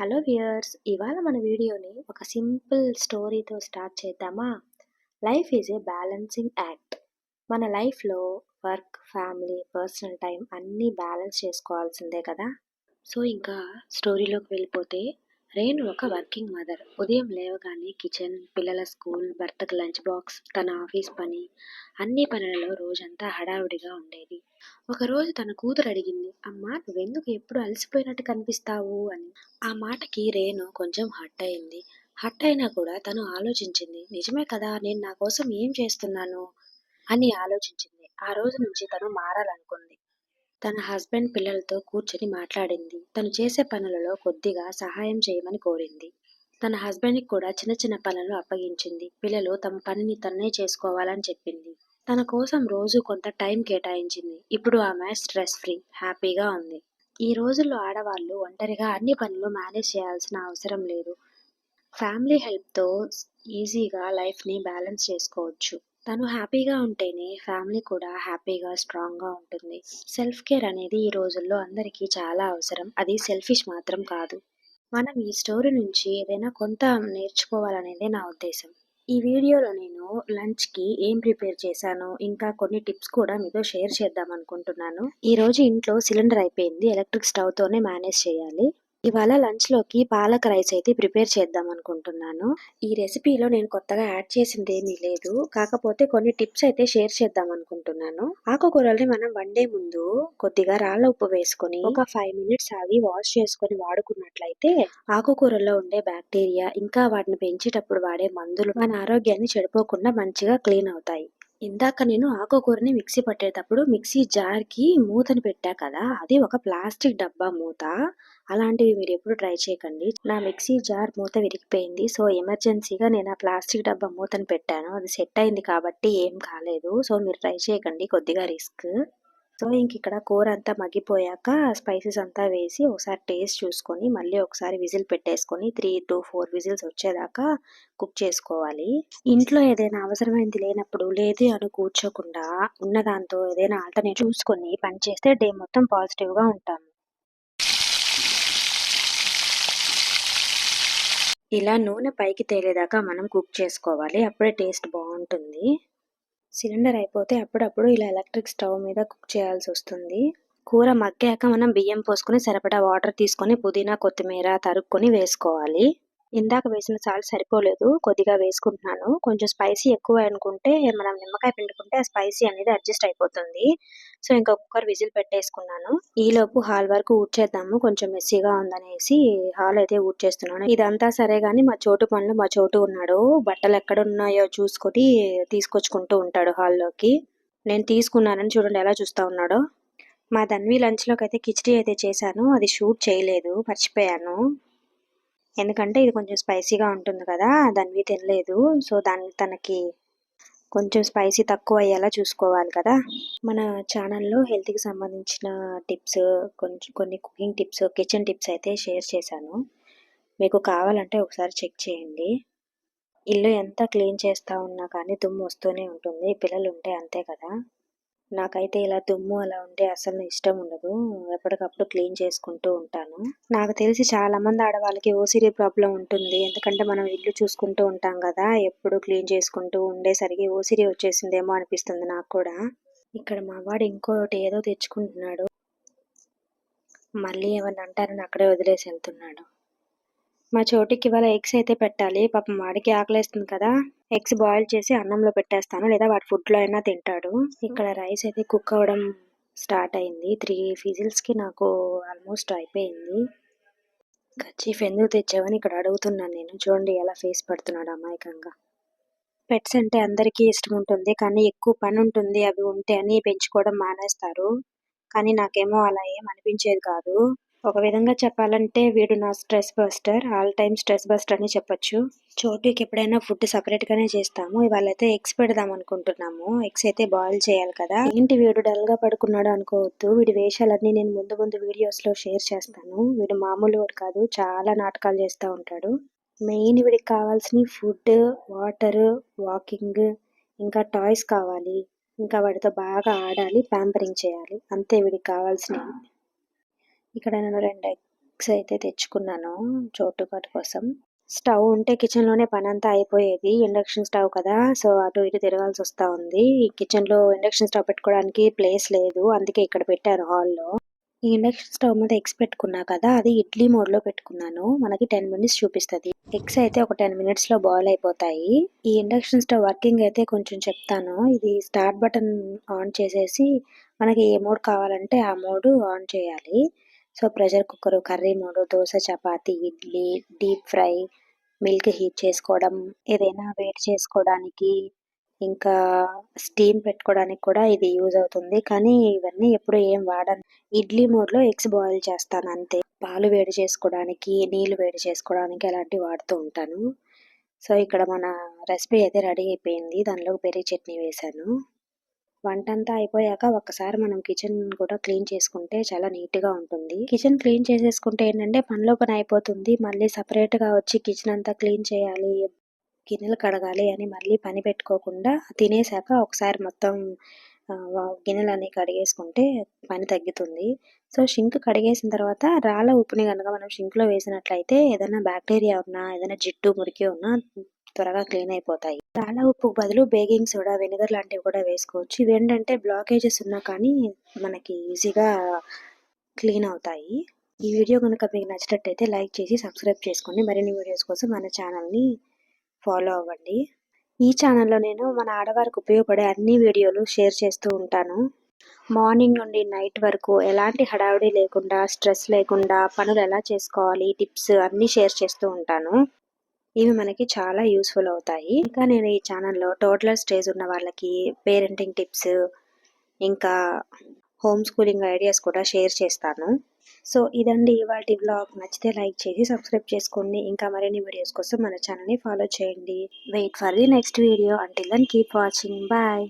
Hello viewers ఇవాళ మన వీడియోని ఒక సింపుల్ స్టోరీతో స్టార్ట్ చేద్దామా? Life is a balancing act. మన లైఫ్లో వర్క్ ఫ్యామిలీ పర్సనల్ టైం అన్నీ బ్యాలెన్స్ చేసుకోవాల్సిందే కదా? సో ఇంకా స్టోరీలోకి వెళ్ళిపోతే రేణు ఒక వర్కింగ్ మదర్. ఉదయం లేవగానే కిచెన్ పిల్లల స్కూల్ భర్తకు లంచ్ బాక్స్ తన ఆఫీస్ పని అన్ని పనులలో రోజంతా హడావుడిగా ఉండేది. ఒకరోజు తన కూతురు అడిగింది అమ్మా నువ్వెందుకు ఎప్పుడు అలసిపోయినట్టు కనిపిస్తావు? అని. ఆ మాటకి రేణు కొంచెం హట్ అయింది. హట్ అయినా కూడా తను ఆలోచించింది నిజమే కదా నేను నా కోసం ఏం చేస్తున్నాను? అని ఆలోచించింది. ఆ రోజు నుంచి తను మారాలనుకుంది. తన హస్బెండ్ పిల్లలతో కూర్చొని మాట్లాడింది. తను చేసే పనులలో కొద్దిగా సహాయం చేయమని కోరింది. తన హస్బెండ్కి కూడా చిన్న చిన్న పనులు అప్పగించింది. పిల్లలు తమ పనిని తన్నే చేసుకోవాలని చెప్పింది. తన కోసం రోజు కొంత టైం కేటాయించింది. ఇప్పుడు ఆమె స్ట్రెస్ ఫ్రీ హ్యాపీగా ఉంది. ఈ రోజుల్లో ఆడవాళ్ళు ఒంటరిగా అన్ని పనులు మేనేజ్ చేయాల్సిన అవసరం లేదు. ఫ్యామిలీ హెల్ప్తో ఈజీగా లైఫ్ని బ్యాలెన్స్ చేసుకోవచ్చు. తను హ్యాపీగా ఉంటేనే ఫ్యామిలీ కూడా హ్యాపీగా స్ట్రాంగ్గా ఉంటుంది. సెల్ఫ్ కేర్ అనేది ఈ రోజుల్లో అందరికీ చాలా అవసరం. అది సెల్ఫిష్ మాత్రం కాదు. మనం ఈ స్టోరీ నుంచి ఏదైనా కొంత నేర్చుకోవాలనేదే నా ఉద్దేశం. ఈ వీడియోలో నేను లంచ్కి ఏం ప్రిపేర్ చేశాను ఇంకా కొన్ని టిప్స్ కూడా మీతో షేర్ చేద్దాం అనుకుంటున్నాను. ఈరోజు ఇంట్లో సిలిండర్ అయిపోయింది. ఎలక్ట్రిక్ స్టవ్తోనే మేనేజ్ చేయాలి. ఇవాళ లంచ్లోకి పాలక్ రైస్ అయితే ప్రిపేర్ చేద్దాం అనుకుంటున్నాను. ఈ రెసిపీలో నేను కొత్తగా యాడ్ చేసింది ఏమీ లేదు. కాకపోతే కొన్ని టిప్స్ అయితే షేర్ చేద్దాం అనుకుంటున్నాను. ఆకుకూరల్ని మనం వండే ముందు కొద్దిగా రాళ్ళ ఉప్పు వేసుకొని ఒక ఫైవ్ మినిట్స్ ఆగి వాష్ చేసుకొని వాడుకున్నట్లయితే ఆకుకూరల్లో ఉండే బ్యాక్టీరియా ఇంకా వాటిని పెంచేటప్పుడు వాడే మందులు మన ఆరోగ్యాన్ని చెడిపోకుండా మంచిగా క్లీన్ అవుతాయి. ఇందాక నేను ఆకుకూరని మిక్సీ పట్టేటప్పుడు మిక్సీ జార్కి మూతని పెట్టా కదా అది ఒక ప్లాస్టిక్ డబ్బా మూత. అలాంటివి మీరు ఎప్పుడు ట్రై చేయకండి. నా మిక్సీ జార్ మూత విరిగిపోయింది. సో ఎమర్జెన్సీగా నేను ఆ ప్లాస్టిక్ డబ్బా మూతని పెట్టాను. అది సెట్ అయింది కాబట్టి ఏం కాలేదు. సో మీరు ట్రై చేయకండి. కొద్దిగా రిస్క్. సో ఇంక ఇక్కడ కూర అంతా మగ్గిపోయాక స్పైసెస్ అంతా వేసి ఒకసారి టేస్ట్ చూసుకొని మళ్ళీ ఒకసారి విజిల్ పెట్టేసుకొని త్రీ టు ఫోర్ విజిల్స్ వచ్చేదాకా కుక్ చేసుకోవాలి. ఇంట్లో ఏదైనా అవసరమైంది లేనప్పుడు లేదు అని కూర్చోకుండా ఉన్న దాంతో ఏదైనా ఆల్టర్నేట్ చూసుకొని పని చేస్తే డే మొత్తం పాజిటివ్గా ఉంటాము ఇలా నూనె పైకి తేలేదాకా మనం కుక్ చేసుకోవాలి. అప్పుడే టేస్ట్ బాగుంటుంది. సిలిండర్ అయిపోతే అప్పుడప్పుడు ఇలా ఎలక్ట్రిక్ స్టవ్ మీద కుక్ చేయాల్సి వస్తుంది. కూర మగ్గాక మనం బియ్యం పోసుకొని సరిపడా వాటర్ తీసుకొని పుదీనా కొత్తిమీర తరుక్కొని వేసుకోవాలి. ఇందాక వేసిన సాల్ట్ సరిపోలేదు కొద్దిగా వేసుకుంటున్నాను. కొంచెం స్పైసీ ఎక్కువ అనుకుంటే మనం నిమ్మకాయ పిండుకుంటే ఆ స్పైసీ అనేది అడ్జస్ట్ అయిపోతుంది. సో ఇంకా కుక్కర్ విజిల్ పెట్టేసుకున్నాను. ఈలోపు హాల్ వరకు ఊడ్చేద్దాము కొంచెం మెస్సీగా ఉందనేసి హాల్ అయితే ఊడ్చేస్తున్నాను ఇదంతా సరే కానీ మా చోటు పనులు మా చోటు ఉన్నాడు. బట్టలు ఎక్కడ ఉన్నాయో చూసుకొని తీసుకొచ్చుకుంటూ ఉంటాడు హాల్లోకి. నేను తీసుకున్నానని చూడండి ఎలా చూస్తా ఉన్నాడో. మా ధన్వి లంచ్లోకి అయితే కిచడీ అయితే చేశాను. అది షూట్ చేయలేదు మర్చిపోయాను. ఎందుకంటే ఇది కొంచెం స్పైసీగా ఉంటుంది కదా దాన్ని తినలేదు. సో దాన్ని తనకి కొంచెం స్పైసీ తక్కువ అయ్యేలా చూసుకోవాలి కదా. మన ఛానల్లో హెల్త్కి సంబంధించిన టిప్స్ కొంచెం కొన్ని కుకింగ్ టిప్స్ కిచెన్ టిప్స్ అయితే షేర్ చేశాను. మీకు కావాలంటే ఒకసారి చెక్ చేయండి. ఇల్లు ఎంత క్లీన్ చేస్తూ ఉన్నా కానీ దుమ్ము వస్తూనే ఉంటుంది. పిల్లలు ఉంటే అంతే కదా. నాకైతే ఇలా దుమ్ము అలా ఉంటే అసలు ఇష్టం ఉండదు. ఎప్పటికప్పుడు క్లీన్ చేసుకుంటూ ఉంటాను. నాకు తెలిసి చాలా మంది ఆడవాళ్ళకి ఓసిరీ ప్రాబ్లం ఉంటుంది. ఎందుకంటే మనం ఇల్లు చూసుకుంటూ ఉంటాం కదా ఎప్పుడు క్లీన్ చేసుకుంటూ ఉండేసరికి ఓసిరీ వచ్చేసిందేమో అనిపిస్తుంది నాకు కూడా. ఇక్కడ మా వాడు ఇంకోటి ఏదో తెచ్చుకుంటున్నాడు. మళ్ళీ ఏమన్నా అంటారని అక్కడే వదిలేసి వెళ్తున్నాడు. మా చోటికి ఇవాళ ఎగ్స్ అయితే పెట్టాలి. పాపం వాడికి ఆకలేస్తుంది కదా. ఎగ్స్ బాయిల్ చేసి అన్నంలో పెట్టేస్తాను. లేదా వాడి ఫుడ్లో అయినా తింటాడు. ఇక్కడ రైస్ అయితే కుక్ అవ్వడం స్టార్ట్ అయింది. త్రీ కి నాకు ఆల్మోస్ట్ అయిపోయింది. కచ్చీఫ్ ఎందుకు తెచ్చావని ఇక్కడ అడుగుతున్నాను నేను. చూడండి ఎలా ఫేస్ పడుతున్నాడు అమాయకంగా. పెట్స్ అంటే అందరికీ ఇష్టం ఉంటుంది. కానీ ఎక్కువ పని ఉంటుంది. అవి ఉంటే అని పెంచుకోవడం మానేస్తారు. కానీ నాకేమో అలా ఏం అనిపించేది కాదు. ఒక విధంగా చెప్పాలంటే వీడు నా stress buster all time stress buster అని చెప్పొచ్చు. చోటుకి ఎప్పుడైనా ఫుడ్ సపరేట్ గానే చేస్తాము. ఇవాళ అయితే ఎగ్స్ పెడదాం అనుకుంటున్నాము. ఎగ్స్ అయితే బాయిల్ చేయాలి కదా. ఏంటి వీడు డల్గా పడుకున్నాడు అనుకోవద్దు. వీడి వేషాలన్నీ నేను ముందు ముందు వీడియోస్లో షేర్ చేస్తాను. వీడు మామూలు వాడు కాదు చాలా నాటకాలు చేస్తూ ఉంటాడు. మెయిన్ వీడికి కావాల్సిన ఫుడ్ వాటర్ వాకింగ్ ఇంకా టాయ్స్ కావాలి. ఇంకా వాడితో బాగా ఆడాలి ప్యాంపరింగ్ చేయాలి. అంతే వీడికి కావాల్సినవి. ఇక్కడ నేను రెండు ఎగ్స్ అయితే తెచ్చుకున్నాను చోటుపాటు కోసం. స్టవ్ ఉంటే కిచెన్లోనే పని అంతా అయిపోయేది. ఇండక్షన్ స్టవ్ కదా సో అటు ఇటు తిరగాల్సి వస్తూ ఉంది. కిచెన్లో ఇండక్షన్ స్టవ్ పెట్టుకోవడానికి ప్లేస్ లేదు అందుకే ఇక్కడ పెట్టారు హాల్లో. ఈ ఇండక్షన్ స్టవ్ మీద ఎగ్స్ పెట్టుకున్నా కదా అది ఇడ్లీ మోడ్లో పెట్టుకున్నాను. మనకి టెన్ మినిట్స్ చూపిస్తుంది. ఎగ్స్ అయితే ఒక టెన్ మినిట్స్లో బాయిల్ అయిపోతాయి. ఈ ఇండక్షన్ స్టవ్ వర్కింగ్ అయితే కొంచెం చెప్తాను. ఇది స్టార్ట్ బటన్ ఆన్ చేసేసి మనకి ఏ మోడ్ కావాలంటే ఆ మోడ్ ఆన్ చేయాలి. సో ప్రెషర్ కుక్కర్ కర్రీ మూడు dosa chapati idli deep fry milk heat చేసుకోవడం ఏదైనా వేడి చేసుకోవడానికి ఇంకా స్టీమ్ పెట్టుకోవడానికి కూడా ఇది యూజ్ అవుతుంది. కానీ ఇవన్నీ ఎప్పుడు ఏం వాడను. ఇడ్లీ మోడ్లో ఎగ్స్ బాయిల్ చేస్తాను అంతే. పాలు వేడి చేసుకోవడానికి నీళ్ళు వేడి చేసుకోవడానికి అలాంటివి వాడుతూ ఉంటాను. సో ఇక్కడ మన రెసిపీ అయితే రెడీ అయిపోయింది. దానిలో పెరుగు చట్నీ వేశాను. వంట అంతా అయిపోయాక ఒక్కసారి మనం కిచెన్ కూడా క్లీన్ చేసుకుంటే చాలా నీట్గా ఉంటుంది. కిచెన్ క్లీన్ చేసేసుకుంటే ఏంటంటే పనిలో పని అయిపోతుంది. మళ్ళీ సపరేట్గా వచ్చి కిచెన్ అంతా క్లీన్ చేయాలి గిన్నెలు కడగాలి అని మళ్ళీ పని పెట్టుకోకుండా తినేసాక ఒకసారి మొత్తం గిన్నెలు అనేవి కడిగేసుకుంటే పని తగ్గుతుంది. సో షింక్ కడిగేసిన తర్వాత రాళ్ళ ఉప్పుని కనుక మనం షింక్లో వేసినట్లయితే ఏదైనా బ్యాక్టీరియా ఉన్నా ఏదైనా జిడ్డు మురికి ఉన్నా త్వరగా క్లీన్ అయిపోతాయి. రాళ్ళ ఉప్పు బదులు బేకింగ్ సోడా వెనిగర్ లాంటివి కూడా వేసుకోవచ్చు. ఇవి ఏంటంటే బ్లాకేజెస్ ఉన్నా కానీ మనకి ఈజీగా క్లీన్ అవుతాయి. ఈ వీడియో కనుక మీకు నచ్చినట్టయితే లైక్ చేసి సబ్స్క్రైబ్ చేసుకోండి. మరిన్ని వీడియోస్ కోసం మన ఛానల్ని ఫాలో అవ్వండి. ఈ ఛానల్లో నేను మన ఆడవారికి ఉపయోగపడే అన్ని వీడియోలు షేర్ చేస్తూ ఉంటాను. మార్నింగ్ నుండి నైట్ వరకు ఎలాంటి హడావిడి లేకుండా స్ట్రెస్ లేకుండా పనులు ఎలా చేసుకోవాలి టిప్స్ అన్నీ షేర్ చేస్తూ ఉంటాను. ఇవి మనకి చాలా యూస్ఫుల్ అవుతాయి. ఇంకా నేను ఈ ఛానల్లో టోటల్ స్టేజ్ ఉన్న వాళ్ళకి పేరెంటింగ్ టిప్స్ ఇంకా హోమ్ స్కూలింగ్ ఐడియాస్ కూడా షేర్ చేస్తాను. సో ఇదండి ఇవాటి బ్లాగ్ నచ్చితే లైక్ చేసి సబ్స్క్రైబ్ చేసుకోండి. ఇంకా మరిన్ని వీడియోస్ కోసం మన ఛానల్ని ఫాలో చేయండి. Wait for the next video until then keep watching bye